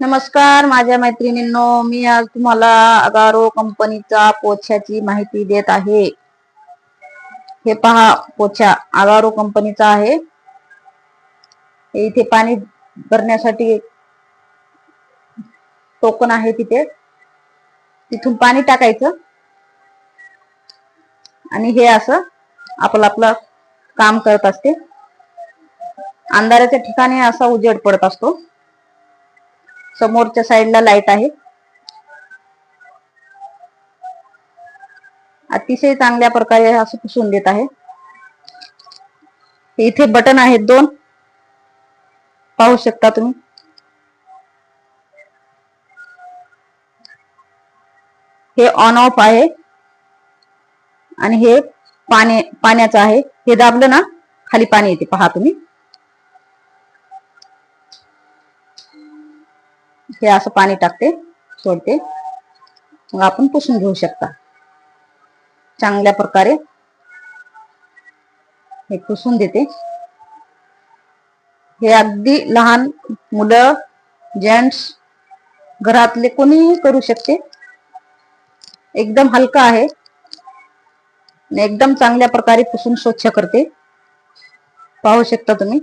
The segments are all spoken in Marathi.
नमस्कार माझ्या मैत्रिणींनो मी आज तुम्हाला अगारो कंपनीचा पोछ्याची माहिती देत आहे. हे पहा पोछा अगारो कंपनीचा आहे. इथे पाणी भरण्यासाठी टोकन आहे तिथे. तिथून पाणी टाकायचं. आणि हे असं आपलं आपलं काम करत असते. अंधाराच्या ठिकाणी असा उजेड पडत असतो. समोरच्या साईडला लाइट आहे. अतिशय चांगल्या प्रकारे असं पुसून देत आहे. इथे बटन आहेत दोन. पाहू शकता तुम्ही. हे ऑन ऑफ आहे. आणि हे पाणी पाण्याचं आहे. हे दाबलं ना खाली पाणी येते. पहा तुम्ही. हे असं पाणी टाकते सोडते. मग आपण पुसून घेऊ शकता. चांगल्या प्रकारे हे पुसून देते. हे अगदी लहान मुलं जेंट्स घरातले कोणीही करू शकते. एकदम हलका आहे. एकदम चांगल्या प्रकारे पुसून स्वच्छ करते. पाहू शकता तुम्ही.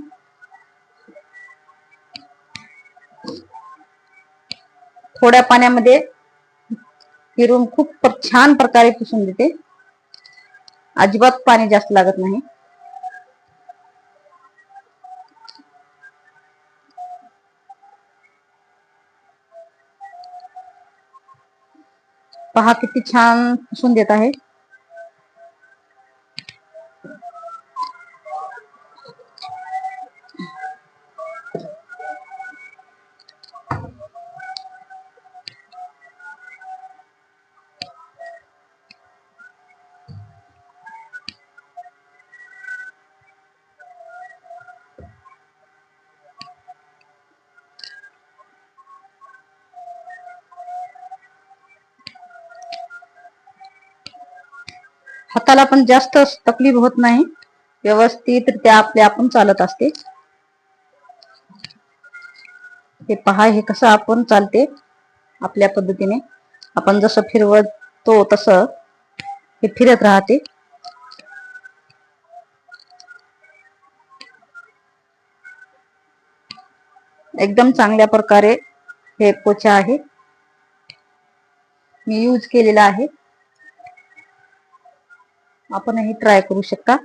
थोड्या पाण्यामध्ये फिरून खूप छान प्रकारे पुसून देते. अजिबात पाणी जास्त लागत नाही. पहा किती छान पुसून देत आहे. हाताला पण जास्त तकलीफ होत नाही. व्यवस्थित त्या आपल्या आपण चालत असते. हे पहा हे कसं आपण चालते आपल्या पद्धतीने. आपण जसं फिरवतो तसं हे फिरत राहते. एकदम चांगल्या प्रकारे हे पोछा आहे. मी यूज केलेला आहे. आपणही ट्राय करू शकता.